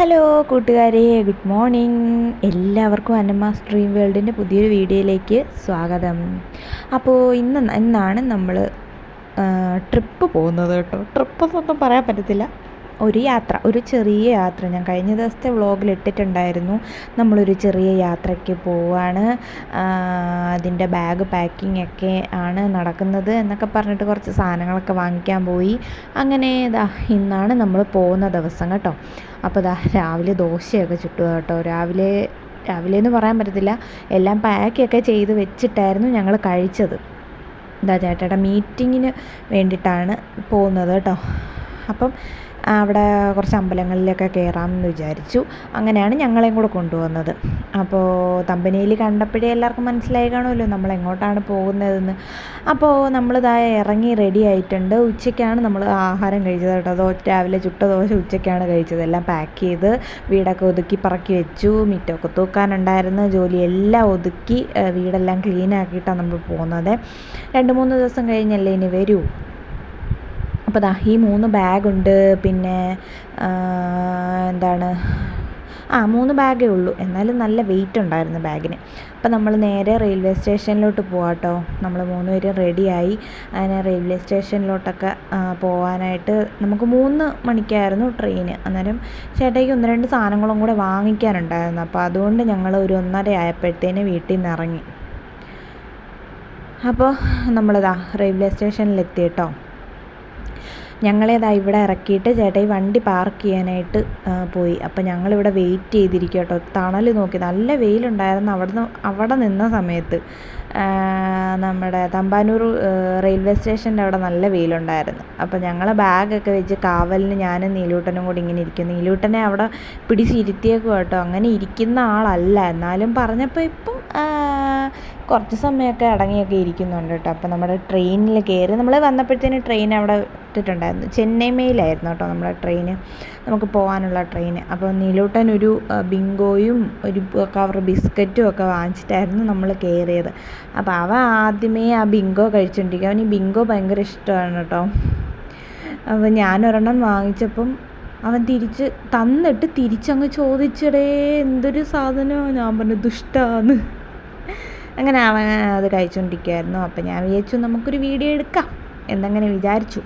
Hello കൂട്ടുകാരെ good morning എല്ലാവർക്കും അന്നമാസ് dream വേൾഡിന്റെ പുതിയൊരു വീഡിയോയിലേക്ക് സ്വാഗതം. അപ്പോൾ ഇന്ന് ഇന്നാണ് നമ്മൾ ട്രിപ്പ് പോകുന്നത് കേട്ടോ. ട്രിപ്പ് എന്നൊന്നും പറയാൻ പറ്റത്തില്ല. ഒരു യാത്ര ഒരു ചെറിയ യാത്ര. ഞാൻ കഴിഞ്ഞ ദിവസത്തെ വ്ളോഗിൽ ഇട്ടിട്ടുണ്ടായിരുന്നു. നമ്മളൊരു ചെറിയ യാത്രയ്ക്ക് പോവാണ്. അതിന്റെ ബാഗ് പാക്കിംഗ് ഒക്കെ ആണ് നടക്കുന്നത് എന്നൊക്കെ പറഞ്ഞിട്ട് കുറച്ച് സാധനങ്ങളൊക്കെ വാങ്ങിക്കാൻ പോയി. അങ്ങനെ ഇതാ ഇന്നാണ് നമ്മൾ പോകുന്ന ദിവസം കേട്ടോ. അപ്പോൾ ഇതാ രാവിലെ ദോശയൊക്കെ ചുട്ടു കേട്ടോ. രാവിലെ രാവിലെ എന്ന് പറയാൻ പറ്റത്തില്ല. എല്ലാം പാക്കൊക്കെ ചെയ്ത് വെച്ചിട്ടായിരുന്നു ഞങ്ങൾ കഴിച്ചത്. എന്താ ചേട്ടയുടെ മീറ്റിങ്ങിന് വേണ്ടിയിട്ടാണ് പോകുന്നത് കേട്ടോ. അപ്പം അവിടെ കുറച്ച് അമ്പലങ്ങളിലൊക്കെ കയറാമെന്ന് വിചാരിച്ചു. അങ്ങനെയാണ് ഞങ്ങളെയും കൂടെ കൊണ്ടുവന്നത്. അപ്പോൾ തമ്പനിയിൽ കണ്ടപ്പോഴേ എല്ലാവർക്കും മനസ്സിലായി കാണുമല്ലോ നമ്മൾ എങ്ങോട്ടാണ് പോകുന്നതെന്ന്. അപ്പോൾ നമ്മളിതാ ഇറങ്ങി റെഡി ആയിട്ടുണ്ട്. ഉച്ചയ്ക്കാണ് നമ്മൾ ആഹാരം കഴിച്ചത് കേട്ടോ. ദോ രാവിലെ ചുട്ട ദോശ ഉച്ചയ്ക്കാണ് കഴിച്ചത്. എല്ലാം പാക്ക് ചെയ്ത് വീടൊക്കെ ഒതുക്കി പറക്കി വെച്ചു. മിറ്റമൊക്കെ തൂക്കാനുണ്ടായിരുന്നു. ജോലിയെല്ലാം ഒതുക്കി വീടെല്ലാം ക്ലീൻ ആക്കിയിട്ടാണ് നമ്മൾ പോകുന്നത്. രണ്ട് മൂന്ന് ദിവസം കഴിഞ്ഞല്ലേ ഇനി വരൂ. അപ്പോൾ ദാ ഈ മൂന്ന് ബാഗുണ്ട് പിന്നെ എന്താണ് ആ മൂന്ന് ബാഗേ ഉള്ളൂ. എന്നാലും നല്ല വെയിറ്റ് ഉണ്ടായിരുന്നു ബാഗിന്. അപ്പോൾ നമ്മൾ നേരെ റെയിൽവേ സ്റ്റേഷനിലോട്ട് പോവാം കേട്ടോ നമ്മൾ മൂന്ന് പേരും റെഡിയായി അങ്ങനെ റെയിൽവേ സ്റ്റേഷനിലോട്ടൊക്കെ പോകാനായിട്ട് നമുക്ക് മൂന്ന് മണിക്കായിരുന്നു ട്രെയിന് അന്നേരം ചേട്ടയ്ക്ക് ഒന്ന് രണ്ട് സാധനങ്ങളും കൂടെ വാങ്ങിക്കാനുണ്ടായിരുന്നു. അപ്പോൾ അതുകൊണ്ട് ഞങ്ങൾ ഒരു ഒന്നര ആയപ്പോഴത്തേന് വീട്ടിൽ നിന്ന് ഇറങ്ങി അപ്പോൾ നമ്മളിതാ റെയിൽവേ സ്റ്റേഷനിലെത്തി കേട്ടോ ഞങ്ങളേതാ ഇവിടെ ഇറക്കിയിട്ട് ചേട്ടായി വണ്ടി പാർക്ക് ചെയ്യാനായിട്ട് പോയി. അപ്പോൾ ഞങ്ങളിവിടെ വെയിറ്റ് ചെയ്തിരിക്കുക കേട്ടോ തണൽ നോക്കി. നല്ല വെയിലുണ്ടായിരുന്നു അവിടെ അവിടെ നിന്ന സമയത്ത്. നമ്മുടെ തമ്പാനൂർ റെയിൽവേ സ്റ്റേഷന്റെ അവിടെ നല്ല വെയിലുണ്ടായിരുന്നു. അപ്പോൾ ഞങ്ങൾ ബാഗൊക്കെ വെച്ച് കാവലിന് ഞാനും നീലൂട്ടനും കൂടി ഇങ്ങനെ ഇരിക്കും. നീലൂട്ടനെ അവിടെ പിടിച്ചിരുത്തിയേക്കും കേട്ടോ അങ്ങനെ ഇരിക്കുന്ന ആളല്ല. എന്നാലും പറഞ്ഞപ്പോൾ ഇപ്പം കുറച്ച് സമയമൊക്കെ അടങ്ങിയൊക്കെ ഇരിക്കുന്നുണ്ട് കേട്ടോ. അപ്പോൾ നമ്മുടെ ട്രെയിനിൽ കയറി നമ്മൾ വന്നപ്പോഴത്തേന് ട്രെയിൻ അവിടെ ഇട്ടിട്ടുണ്ടായിരുന്നു. ചെന്നൈ മെയിലായിരുന്നു കേട്ടോ നമ്മുടെ ട്രെയിന്. നമുക്ക് പോകാനുള്ള ട്രെയിൻ അപ്പോൾ നീലൂട്ടൻ ഒരു ബിങ്കോയും ഒരു കവർ ബിസ്ക്കറ്റും ഒക്കെ വാങ്ങിച്ചിട്ടായിരുന്നു നമ്മൾ കയറിയത്. അപ്പോൾ അവ ആദ്യമേ ആ ബിങ്കോ കഴിച്ചുകൊണ്ടിരിക്കുക അവന് ബിങ്കോ ഭയങ്കര ഇഷ്ടമാണ് കേട്ടോ. അപ്പോൾ ഞാനൊരെണ്ണം വാങ്ങിച്ചപ്പം അവൻ തിരിച്ച് തന്നിട്ട് തിരിച്ചങ്ങ് ചോദിച്ചടേ എന്തൊരു സാധനമാണ് ഞാൻ പറഞ്ഞു ദുഷ്ടാന്ന്. അങ്ങനെ അവൻ അത് കഴിച്ചുകൊണ്ടിരിക്കുകയായിരുന്നു അപ്പം ഞാൻ വിചാരിച്ചു നമുക്കൊരു വീഡിയോ എടുക്കാം എന്നങ്ങനെ വിചാരിച്ചു.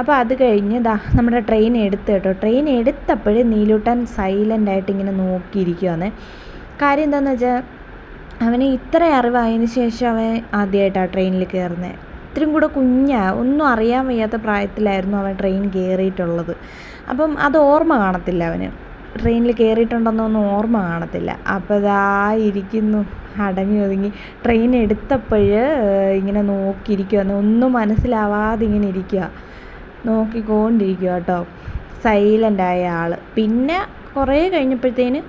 അപ്പോൾ അത് കഴിഞ്ഞ് നമ്മുടെ ട്രെയിൻ എടുത്ത് കേട്ടോ. ട്രെയിൻ എടുത്തപ്പോഴേ നീലൂട്ടൻ സൈലന്റ് ആയിട്ട് ഇങ്ങനെ നോക്കിയിരിക്കുവാണ് കാര്യം എന്താണെന്ന് വെച്ചാൽ അവന് ഇത്ര അറിവായതിന് ശേഷം അവൻ ആദ്യമായിട്ടാണ് ട്രെയിനിൽ കയറുന്നത് ഇത്രയും കൂടെ കുഞ്ഞാ ഒന്നും അറിയാൻ വയ്യാത്ത പ്രായത്തിലായിരുന്നു അവൻ ട്രെയിൻ കയറിയിട്ടുള്ളത് അപ്പം അത് ഓർമ്മ കാണത്തില്ല അവന്. ട്രെയിനിൽ കയറിയിട്ടുണ്ടെന്നൊന്നും ഓർമ്മ കാണത്തില്ല. അപ്പോൾ ഇതാ ഇരിക്കുന്നു. അടങ്ങി ഒതുങ്ങി. ട്രെയിൻ എടുത്തപ്പോൾ ഇങ്ങനെ നോക്കിയിരിക്കുകയാണ് ഒന്നും മനസ്സിലാവാതെ ഇങ്ങനെ ഇരിക്കുക നോക്കിക്കൊണ്ടിരിക്കുക കേട്ടോ. ആയ ആൾ പിന്നെ കുറേ കഴിഞ്ഞപ്പോഴത്തേന്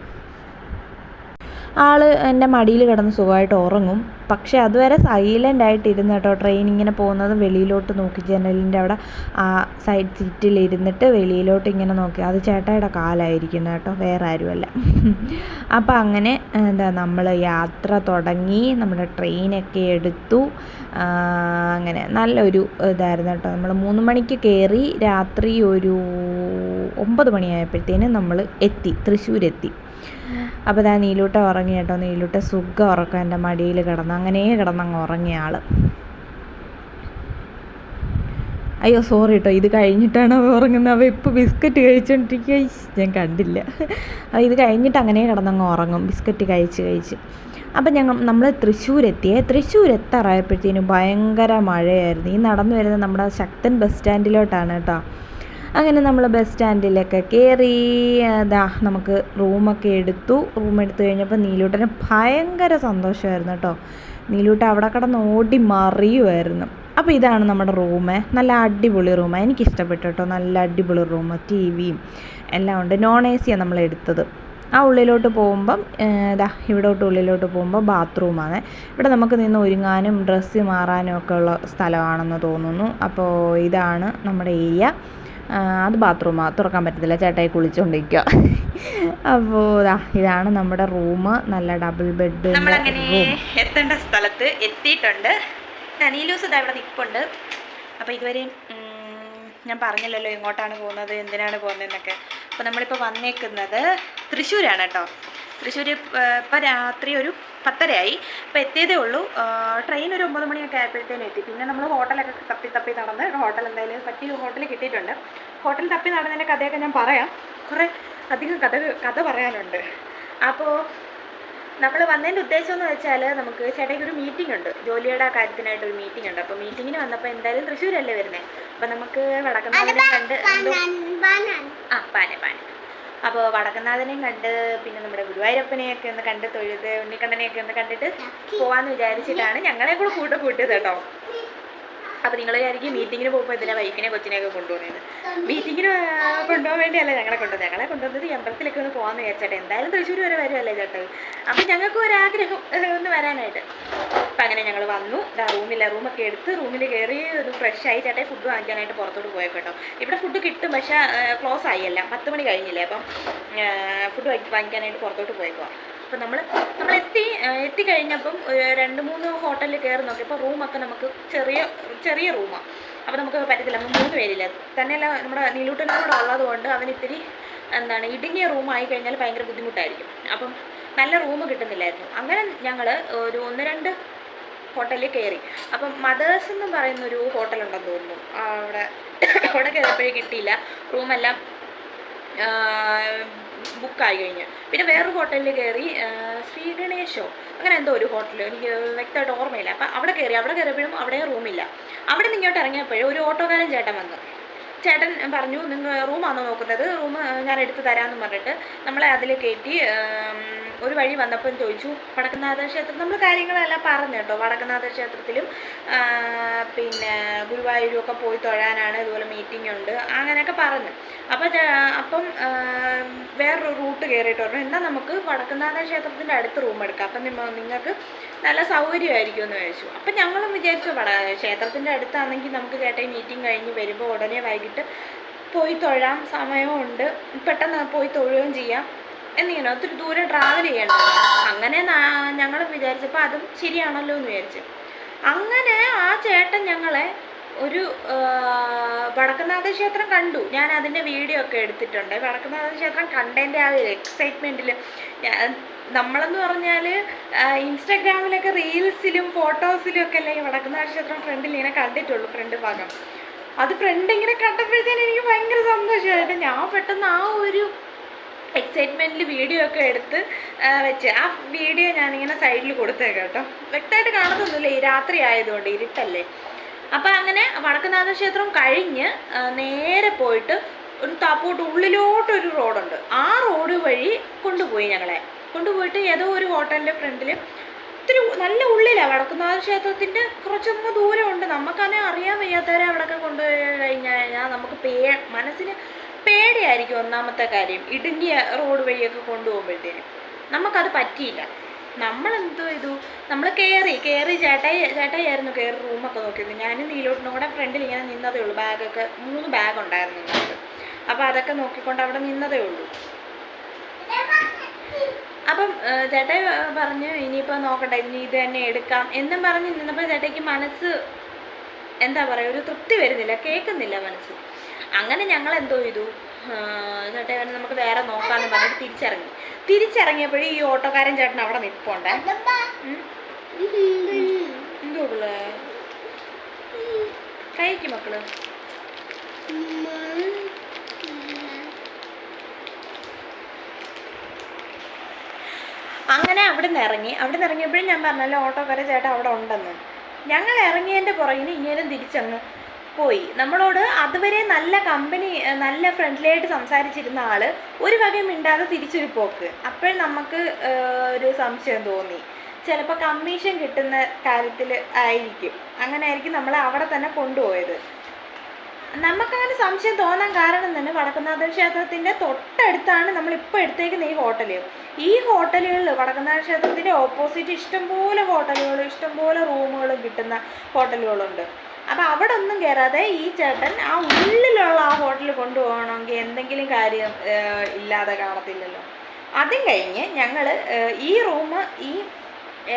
ആൾ എന്റെ മടിയിൽ കിടന്ന് സുഖമായിട്ട് ഉറങ്ങും. പക്ഷേ അതുവരെ സൈലന്റ് ആയിട്ട് ഇരുന്ന് കേട്ടോ ട്രെയിൻ ഇങ്ങനെ പോകുന്നത്. വെളിയിലോട്ട് നോക്കി ജനലിന്റെ അവിടെ ആ സൈഡ് സീറ്റിൽ ഇരുന്നിട്ട് വെളിയിലോട്ട് ഇങ്ങനെ നോക്കി. അത് ചേട്ടായുടെ കാലായിരിക്കുന്നത് കേട്ടോ വേറെ ആരുമല്ല. അപ്പോൾ അങ്ങനെ എന്താ നമ്മൾ യാത്ര തുടങ്ങി. നമ്മുടെ ട്രെയിനൊക്കെ എടുത്തു. അങ്ങനെ നല്ലൊരു ഇതായിരുന്നു കേട്ടോ. നമ്മൾ മൂന്ന് മണിക്ക് കയറി രാത്രി ഒരു ഒമ്പത് മണിയായപ്പോഴത്തേനും നമ്മൾ എത്തി തൃശ്ശൂരെത്തി. അപ്പോൾ ഇതാ നീലൂട്ട ഉറങ്ങി കേട്ടോ. നീലൂട്ട സുഖം ഉറക്കം എന്റെ മടിയിൽ കിടന്ന് അങ്ങനെ കിടന്നങ്ങ് ഉറങ്ങിയ ആൾ അയ്യോ സോറി കേട്ടോ. ഇത് കഴിഞ്ഞിട്ടാണ് അവ ഉറങ്ങുന്നത്. അവ ഇപ്പോൾ ബിസ്ക്കറ്റ് കഴിച്ചുകൊണ്ടിരിക്കുക ഞാൻ കണ്ടില്ല. അപ്പോൾ ഇത് കഴിഞ്ഞിട്ട് അങ്ങനെ കിടന്നങ്ങ് ഉറങ്ങും. ബിസ്ക്കറ്റ് കഴിച്ച് കഴിച്ച്. അപ്പം ഞങ്ങൾ നമ്മൾ തൃശ്ശൂർ എത്താറായപ്പോഴത്തേനും ഭയങ്കര മഴയായിരുന്നു. ഈ നടന്നു വരുന്നത് നമ്മുടെ ശക്തൻ ബസ് സ്റ്റാൻഡിലോട്ടാണ് കേട്ടോ. അങ്ങനെ നമ്മൾ ബസ് സ്റ്റാൻഡിലൊക്കെ കയറി അതാ നമുക്ക് റൂമൊക്കെ എടുത്തു. റൂം എടുത്തു കഴിഞ്ഞപ്പോൾ നീലൂട്ടന് ഭയങ്കര സന്തോഷമായിരുന്നു കേട്ടോ. നീലൂട്ട അവിടെ കിടന്ന് ഓടി മറിയുമായിരുന്നു. അപ്പോൾ ഇതാണ് നമ്മുടെ റൂം നല്ല അടിപൊളി റൂമ് എനിക്കിഷ്ടപ്പെട്ടു കേട്ടോ. നല്ല അടിപൊളി റൂം ടി വിയും എല്ലാം ഉണ്ട്. നോൺ എ സിയാണ് നമ്മൾ എടുത്തത്. ആ ഉള്ളിലോട്ട് പോകുമ്പം ഇതാ ഇവിടോട്ട് ഉള്ളിലോട്ട് പോകുമ്പോൾ ബാത്റൂമാണ് ഇവിടെ നമുക്ക് നിന്ന് ഒരുങ്ങാനും ഡ്രസ്സ് മാറാനും ഒക്കെ ഉള്ള സ്ഥലമാണെന്ന് തോന്നുന്നു. അപ്പോൾ ഇതാണ് നമ്മുടെ ഏരിയ അത് ബാത്റൂമ. തുറക്കാൻ പറ്റത്തില്ല. ചേട്ടായി കുളിച്ചുകൊണ്ടിരിക്കുക അപ്പോൾ ഇതാണ് നമ്മുടെ റൂം. നല്ല ഡബിൾ ബെഡ് നമ്മളങ്ങനെ എത്തേണ്ട സ്ഥലത്ത് എത്തിയിട്ടുണ്ട്. നീലൂസ് ഇതാ ഇവിടെ നിൽപ്പുണ്ട് അപ്പോൾ ഇതുവരെ ഞാൻ പറഞ്ഞില്ലല്ലോ എങ്ങോട്ടാണ് പോകുന്നത് എന്തിനാണ് പോകുന്നതെന്നൊക്കെ. അപ്പോൾ നമ്മളിപ്പോൾ വന്നേക്കുന്നത് തൃശ്ശൂരാണ് കേട്ടോ. തൃശ്ശൂർ ഇപ്പം രാത്രി ഒരു പത്തരയായി. ഇപ്പോൾ എത്തിയതേ ഉള്ളൂ. ട്രെയിൻ ഒരു ഒമ്പത് മണിയൊക്കെ ആയപ്പോഴത്തേനും എത്തി. പിന്നെ നമ്മൾ ഹോട്ടലൊക്കെ തപ്പി തപ്പി നടന്ന് ഹോട്ടൽ എന്തായാലും പറ്റിയ ഹോട്ടൽ കിട്ടിയിട്ടുണ്ട്. ഹോട്ടൽ തപ്പി നടന്നതിന്റെ കഥയൊക്കെ ഞാൻ പറയാം. കുറേ അധികം കഥ കഥ പറയാനുണ്ട്. അപ്പോൾ നമ്മൾ വന്നതിന്റെ ഉദ്ദേശം എന്ന് വെച്ചാൽ നമുക്ക് ചേട്ടയ്ക്ക് ഒരു മീറ്റിംഗ് ഉണ്ട്. ജോലിയുടെ കാര്യത്തിനായിട്ട് ഒരു മീറ്റിംഗ് ഉണ്ട്. അപ്പോൾ മീറ്റിങ്ങിന് വന്നപ്പോൾ എന്തായാലും തൃശ്ശൂരല്ലേ വരുന്നത് അപ്പോൾ നമുക്ക് വടക്കനാഥനെ കണ്ട് ആ പാനെ പാന. അപ്പോൾ വടക്കനാഥനെയും കണ്ട് പിന്നെ നമ്മുടെ ഗുരുവായൂരപ്പനെയൊക്കെ ഒന്ന് കണ്ട് തൊഴുത് ഉണ്ണിക്കണ്ണനെയൊക്കെ ഒന്ന് കണ്ടിട്ട് പോവാന്ന് വിചാരിച്ചിട്ടാണ് ഞങ്ങളെ കൂടെ കൂട്ട്. കൂട്ടിയത് കേട്ടോ അപ്പോൾ നിങ്ങൾ വിചാരിക്കും മീറ്റിങ്ങിന് പോകുമ്പോൾ ഇതിനെ വൈഫിനെ കൊച്ചിനെയൊക്കെ കൊണ്ടുപോകുന്നത്? മീറ്റിങ്ങിന് കൊണ്ടുപോകാൻ വേണ്ടിയല്ല ഞങ്ങളെ കൊണ്ടുവന്നത് ഞങ്ങളെ കൊണ്ടുവന്നത് അമ്പലത്തിലൊക്കെ ഒന്ന് പോകാമെന്ന് വിചാരിച്ചേട്ടെ. എന്തായാലും തൃശ്ശൂർ വരെ വരുമല്ലേ ചേട്ടൻ അപ്പം ഞങ്ങൾക്ക് ഒരാഗ്രഹം ഒന്ന് വരാനായിട്ട്. അപ്പം അങ്ങനെ ഞങ്ങൾ വന്നു. റൂമില്ല റൂമൊക്കെ എടുത്ത് റൂമിൽ കയറി ഒന്ന് ഫ്രഷ് ആയി ചേട്ടായി ഫുഡ് വാങ്ങിക്കാനായിട്ട് പുറത്തോട്ട് പോയ കേട്ടോ. ഇവിടെ ഫുഡ് കിട്ടും പക്ഷേ ക്ലോസ് ആയി അല്ല പത്ത് മണി കഴിഞ്ഞില്ലേ? അപ്പം ഫുഡ് വാങ്ങിക്കാനായിട്ട് പുറത്തോട്ട് പോയേക്കുവാ. അപ്പം നമ്മൾ നമ്മൾ എത്തി എത്തിക്കഴിഞ്ഞപ്പം രണ്ട് മൂന്ന് ഹോട്ടലിൽ കയറി നോക്കിയപ്പോൾ റൂമൊക്കെ നമുക്ക് ചെറിയ ചെറിയ റൂമാണ് അപ്പോൾ നമുക്ക് പറ്റത്തില്ല. നമ്മൾ മൂന്ന് പേരില്ല? തന്നെയല്ല നമ്മുടെ നീലൂട്ടനും കൂടെ ഉള്ളത് കൊണ്ട് അവൻ ഇത്തിരി എന്താണ് ഇടുങ്ങിയ റൂമായി കഴിഞ്ഞാൽ ഭയങ്കര ബുദ്ധിമുട്ടായിരിക്കും. അപ്പം നല്ല റൂം കിട്ടുന്നില്ലായിരുന്നു. അങ്ങനെ ഞങ്ങൾ ഒരു ഒന്ന് രണ്ട് ഹോട്ടലിൽ കയറി. അപ്പം മദേഴ്സ് എന്ന് പറയുന്ന ഒരു ഹോട്ടലുണ്ടെന്ന് തോന്നുന്നു. അവിടെ അവിടെ കയറിയപ്പോഴേ കിട്ടിയില്ല. റൂമെല്ലാം ബുക്കായി കഴിഞ്ഞ് പിന്നെ വേറൊരു ഹോട്ടലിൽ കയറി ശ്രീ ഗണേശോ അങ്ങനെ എന്തോ ഒരു ഹോട്ടൽ എനിക്ക് വ്യക്തമായിട്ട് ഓർമ്മയില്ല. അപ്പം അവിടെ കയറി അവിടെ കയറിയപ്പോഴും അവിടെ റൂമില്ല. അവിടെ നിന്ന് ഇങ്ങോട്ട് ഇറങ്ങിയപ്പോഴും ഒരു ഓട്ടോക്കാരൻ ചേട്ടൻ വന്നു. ചേട്ടൻ പറഞ്ഞു നിങ്ങൾ റൂമാണോ നോക്കുന്നത്? റൂം ഞാൻ എടുത്തു തരാമെന്ന് പറഞ്ഞിട്ട് നമ്മളെ അതിൽ കയറ്റി ഒരു വഴി വന്നപ്പം ചോദിച്ചു വടക്കനാഥ ക്ഷേത്രം നമ്മൾ കാര്യങ്ങളെല്ലാം പറഞ്ഞു കേട്ടോ. വടക്കനാഥ ക്ഷേത്രത്തിലും പിന്നെ ഗുരുവായൂരും ഒക്കെ പോയി തൊഴാനാണ് ഇതുപോലെ മീറ്റിംഗ് ഉണ്ട് അങ്ങനെയൊക്കെ പറഞ്ഞു. അപ്പം അപ്പം വേറൊരു റൂട്ട് കയറിയിട്ട് പറഞ്ഞു എന്നാൽ നമുക്ക് വടക്കനാഥ ക്ഷേത്രത്തിന്റെ അടുത്ത് റൂം എടുക്കാം. അപ്പം നിങ്ങ- നിങ്ങൾക്ക് നല്ല സൗകര്യമായിരിക്കും എന്ന് ചോദിച്ചു. അപ്പം ഞങ്ങളും വിചാരിച്ചു വട ക്ഷേത്രത്തിന്റെ അടുത്താണെങ്കിൽ നമുക്ക് ചേട്ടായി മീറ്റിംഗ് കഴിഞ്ഞ് വരുമ്പോൾ ഉടനെ വൈകിട്ട് പോയി തൊഴാം സമയമുണ്ട് പെട്ടെന്ന് പോയി തൊഴുകയും ചെയ്യാം. എന്നിങ്ങനെ ഒത്തിരി ദൂരം ട്രാവൽ ചെയ്യണം അങ്ങനെ ഞങ്ങൾ വിചാരിച്ചപ്പോൾ അതും ശരിയാണല്ലോ എന്ന് വിചാരിച്ചു. അങ്ങനെ ആ ചേട്ടൻ ഞങ്ങളെ ഒരു വടക്കനാഥ ക്ഷേത്രം കണ്ടു. ഞാൻ അതിന്റെ വീഡിയോ ഒക്കെ എടുത്തിട്ടുണ്ട്. വടക്കനാഥ ക്ഷേത്രം കണ്ടതിന്റെ ആ ഒരു എക്സൈറ്റ്മെന്റിൽ നമ്മളെന്ന് പറഞ്ഞാൽ ഇൻസ്റ്റാഗ്രാമിലൊക്കെ റീൽസിലും ഫോട്ടോസിലും ഒക്കെ അല്ലേ വടക്കനാഥ ക്ഷേത്രം ഫ്രണ്ടിൽ ഇങ്ങനെ കണ്ടിട്ടുള്ളൂ ഫ്രണ്ട് ഭാഗം അത് ഫ്രണ്ട് ഇങ്ങനെ കണ്ടപ്പോഴത്തേനും എനിക്ക് ഭയങ്കര സന്തോഷമായിട്ട് ഞാൻ പെട്ടെന്ന് ആ ഒരു എക്സൈറ്റ്മെന്റിൽ വീഡിയോ ഒക്കെ എടുത്ത് വെച്ച്. ആ വീഡിയോ ഞാനിങ്ങനെ സൈഡിൽ കൊടുത്തേക്കാം കേട്ടോ. വ്യക്തമായിട്ട് കാണുന്നൊന്നുമില്ല. ഈ രാത്രി ആയതുകൊണ്ട് ഇരുട്ടല്ലേ. അപ്പം അങ്ങനെ വടക്കനാഥ ക്ഷേത്രം കഴിഞ്ഞ് നേരെ പോയിട്ട് ഒരു താപ്പോട്ട് ഉള്ളിലോട്ടൊരു റോഡുണ്ട്. ആ റോഡ് വഴി കൊണ്ടുപോയി ഞങ്ങളെ. കൊണ്ടുപോയിട്ട് ഏതോ ഒരു ഹോട്ടലിന്റെ ഫ്രണ്ടിൽ ഒത്തിരി നല്ല ഉള്ളിലാണ് വടക്കുന്നാഥ ക്ഷേത്രത്തിന്റെ കുറച്ചൊന്ന് ദൂരമുണ്ട്. നമുക്കതിനെ അറിയാൻ വയ്യാത്തവരെ അവിടെയൊക്കെ കൊണ്ടുപോയി കഴിഞ്ഞ് കഴിഞ്ഞാൽ നമുക്ക് പേ മനസ്സിന് പേടിയായിരിക്കും ഒന്നാമത്തെ കാര്യം. ഇടുങ്ങിയ റോഡ് വഴിയൊക്കെ കൊണ്ടുപോകുമ്പോഴത്തേനും. നമുക്കത് പറ്റിയില്ല. നമ്മളെന്തോ ചെയ്തു നമ്മൾ കയറി കയറി ചേട്ടായി ചേട്ടായിരുന്നു കയറി റൂമൊക്കെ നോക്കിയത് ഞാനും നീലോട്ടിനും കൂടെ ഫ്രണ്ടിൽ ഇങ്ങനെ നിന്നതേ ഉള്ളൂ. ബാഗൊക്കെ മൂന്ന് ബാഗ് ഉണ്ടായിരുന്നു ഞങ്ങൾക്ക് അപ്പോൾ അതൊക്കെ നോക്കിക്കൊണ്ട് അവിടെ നിന്നതേ ഉള്ളൂ. അപ്പം ചേട്ടായി പറഞ്ഞു ഇനിയിപ്പോൾ നോക്കട്ടെ ഇനി ഇത് തന്നെ എടുക്കാം. എന്നും പറഞ്ഞ് നിന്നപ്പോൾ ചേട്ടയ്ക്ക് മനസ്സ് എന്താ പറയുക ഒരു തൃപ്തി വരുന്നില്ല. കേൾക്കുന്നില്ല മനസ്സ്. അങ്ങനെ ഞങ്ങൾ എന്തോ ചെയ്തു എന്നിട്ട് നമുക്ക് വേറെ നോക്കാന്ന് പറഞ്ഞിട്ട് തിരിച്ചിറങ്ങി. തിരിച്ചിറങ്ങിയപ്പോഴും ഈ ഓട്ടോക്കാരൻ ചേട്ടൻ അവിടെ നിൽപ്പുണ്ട്. എന്തോ പിള്ളേ? കഴിക്കും മക്കൾ. അങ്ങനെ അവിടെ നിന്ന് ഇറങ്ങി. അവിടെ നിന്ന് ഇറങ്ങിയപ്പോഴും ഞാൻ പറഞ്ഞല്ലോ ഓട്ടോക്കാരെ ചേട്ടൻ അവിടെ ഉണ്ടെന്ന്. ഞങ്ങൾ ഇറങ്ങിയതിന്റെ പുറകിന് ഇങ്ങനെ തിരിച്ചങ്ങ് പോയി. നമ്മളോട് അതുവരെ നല്ല കമ്പനി നല്ല ഫ്രണ്ട്ലി ആയിട്ട് സംസാരിച്ചിരുന്ന ആൾ ഒരു വകയും മിണ്ടാതെ തിരിച്ചൊരു പോക്ക്. അപ്പോൾ നമുക്ക് ഒരു സംശയം തോന്നി. ചിലപ്പോൾ കമ്മീഷൻ കിട്ടുന്ന കാര്യത്തിൽ ആയിരിക്കും. അങ്ങനെ ആയിരിക്കും നമ്മളെ അവിടെ തന്നെ കൊണ്ടുപോയത്. നമുക്കങ്ങനെ സംശയം തോന്നാൻ കാരണം തന്നെ വടക്കുന്നാഥ ക്ഷേത്രത്തിന്റെ തൊട്ടടുത്താണ് നമ്മൾ ഇപ്പോൾ എടുത്തേക്കുന്ന ഈ ഹോട്ടൽ ഈ ഹോട്ടലുകളിൽ വടക്കുന്നാഥ ക്ഷേത്രത്തിന്റെ ഓപ്പോസിറ്റ് ഇഷ്ടംപോലെ ഹോട്ടലുകളും ഇഷ്ടംപോലെ റൂമുകളും കിട്ടുന്ന ഹോട്ടലുകളുണ്ട്. അപ്പം അവിടെ ഒന്നും കയറാതെ ഈ ചേട്ടൻ ആ ഉള്ളിലുള്ള ആ ഹോട്ടലിൽ കൊണ്ടുപോകണമെങ്കിൽ എന്തെങ്കിലും കാര്യം ഇല്ലാതെ കാണത്തില്ലല്ലോ. അതും കഴിഞ്ഞ് ഞങ്ങൾ ഈ റൂം ഈ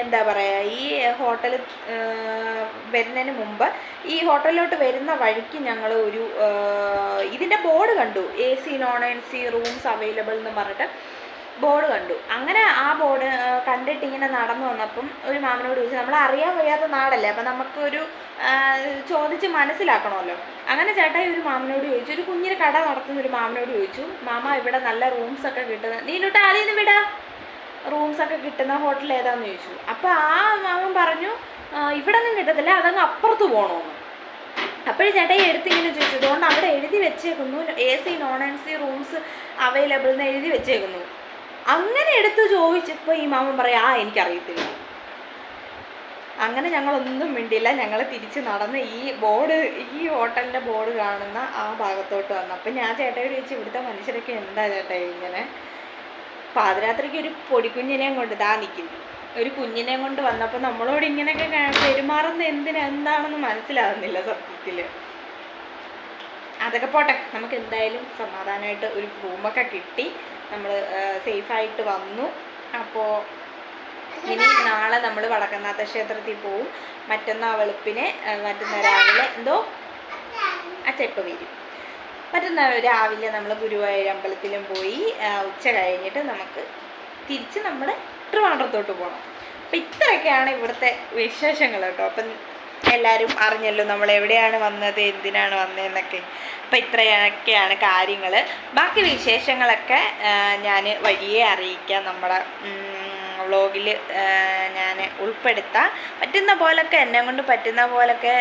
എന്താ പറയുക ഈ ഹോട്ടൽ വരുന്നതിന് മുമ്പ് ഈ ഹോട്ടലിലോട്ട് വരുന്ന വഴിക്ക് ഞങ്ങൾ ഒരു ഇതിന്റെ ബോർഡ് കണ്ടു. A C non A C rooms available എന്ന് പറഞ്ഞിട്ട്. ബോർഡ് കണ്ടു. അങ്ങനെ ആ ബോർഡ് കണ്ടിട്ട് ഇങ്ങനെ നടന്നു വന്നപ്പം ഒരു മാമനോട് ചോദിച്ചു നമ്മൾ അറിയാൻ വയ്യാത്ത നാടല്ലേ? അപ്പം നമുക്കൊരു ചോദിച്ച് മനസ്സിലാക്കണമല്ലോ. അങ്ങനെ ചേട്ടായി ഒരു മാമനോട് ചോദിച്ചു ഒരു കുഞ്ഞിന് കട നടത്തുന്ന ഒരു മാമനോട് ചോദിച്ചു മാമ ഇവിടെ നല്ല റൂംസ് ഒക്കെ കിട്ടുന്ന നീനുട്ട് ആദ്യം നിന്ന് വിടാ. റൂംസ് ഒക്കെ കിട്ടുന്ന ഹോട്ടൽ ഏതാന്ന് ചോദിച്ചു. അപ്പോൾ ആ മാമൻ പറഞ്ഞു "ആ, ഇവിടെ ഒന്നും കിട്ടത്തില്ല അതങ്ങ് അപ്പുറത്ത് പോകണമെന്ന് അപ്പോഴും ചേട്ടായി എടുത്ത് ഇങ്ങനെ ചോദിച്ചു അതുകൊണ്ട് അവിടെ എഴുതി വെച്ചേക്കുന്നു A C non A C rooms available എന്ന് എഴുതി വെച്ചേക്കുന്നു. അങ്ങനെ എടുത്ത് ചോദിച്ചപ്പോൾ ഈ മാമൻ പറയാം ആ എനിക്കറിയത്തില്ല. അങ്ങനെ ഞങ്ങളൊന്നും മിണ്ടില്ല ഞങ്ങൾ തിരിച്ച് നടന്ന് ഈ ബോർഡ് ഈ ഹോട്ടലിന്റെ ബോർഡ് കാണുന്ന ആ ഭാഗത്തോട്ട് വന്നു. അപ്പം ഞാൻ ചേട്ടയോട് ചോദിച്ചു ഇവിടുത്തെ മനുഷ്യരൊക്കെ എന്താ ചേട്ടാ ഇങ്ങനെ? പാതിരാത്രിക്ക് ഒരു പൊടിക്കുഞ്ഞിനെയും കൊണ്ട് ഇതാ നിൽക്കുന്നു ഒരു കുഞ്ഞിനെയും കൊണ്ട് വന്നപ്പോൾ നമ്മളോട് ഇങ്ങനെയൊക്കെ പെരുമാറുന്ന എന്തിനാ? എന്താണെന്ന് മനസ്സിലാവുന്നില്ല സത്യത്തിൽ അതൊക്കെ പോട്ടെ. നമുക്ക് എന്തായാലും സമാധാനമായിട്ട് ഒരു റൂമൊക്കെ കിട്ടി. നമ്മൾ സേഫായിട്ട് വന്നു. അപ്പോൾ ഇനി നാളെ നമ്മൾ വടക്കനാഥ ക്ഷേത്രത്തിൽ പോവും. മറ്റന്നാൾ വെളുപ്പിന് മറ്റന്നാൾ രാവിലെ എന്തോ? അച്ഛ ഇപ്പോൾ വരും. മറ്റന്നാൾ രാവിലെ നമ്മൾ ഗുരുവായൂർ അമ്പലത്തിലും പോയി ഉച്ച കഴിഞ്ഞിട്ട് നമുക്ക് തിരിച്ച് നമ്മുടെ ട്രിവാൻഡ്രത്തോട്ട് പോകണം അപ്പം ഇത്രയൊക്കെയാണ് ഇവിടുത്തെ വിശേഷങ്ങൾ കേട്ടോ. അപ്പം എല്ലാവരും അറിഞ്ഞല്ലോ നമ്മൾ എവിടെയാണ് വന്നത് എന്തിനാണ് വന്നതെന്നൊക്കെ. അപ്പം ഇത്രയൊക്കെയാണ് കാര്യങ്ങൾ ബാക്കി വിശേഷങ്ങളൊക്കെ ഞാൻ വഴിയെ അറിയിക്കാം. നമ്മുടെ വ്ളോഗിൽ ഞാൻ ഉൾപ്പെടുത്താം. പറ്റുന്ന പോലൊക്കെ എന്നെ കൊണ്ട് പറ്റുന്ന പോലൊക്കെ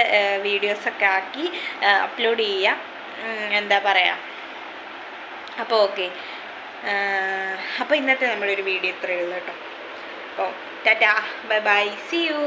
വീഡിയോസൊക്കെ ആക്കി അപ്ലോഡ് ചെയ്യാം. എന്താ പറയുക അപ്പോൾ ഓക്കെ. അപ്പോൾ ഇന്നത്തെ നമ്മുടെ ഒരു വീഡിയോ ഇത്രയേ ഉള്ളൂ കേട്ടോ. അപ്പോൾ tata. Bye bye. See you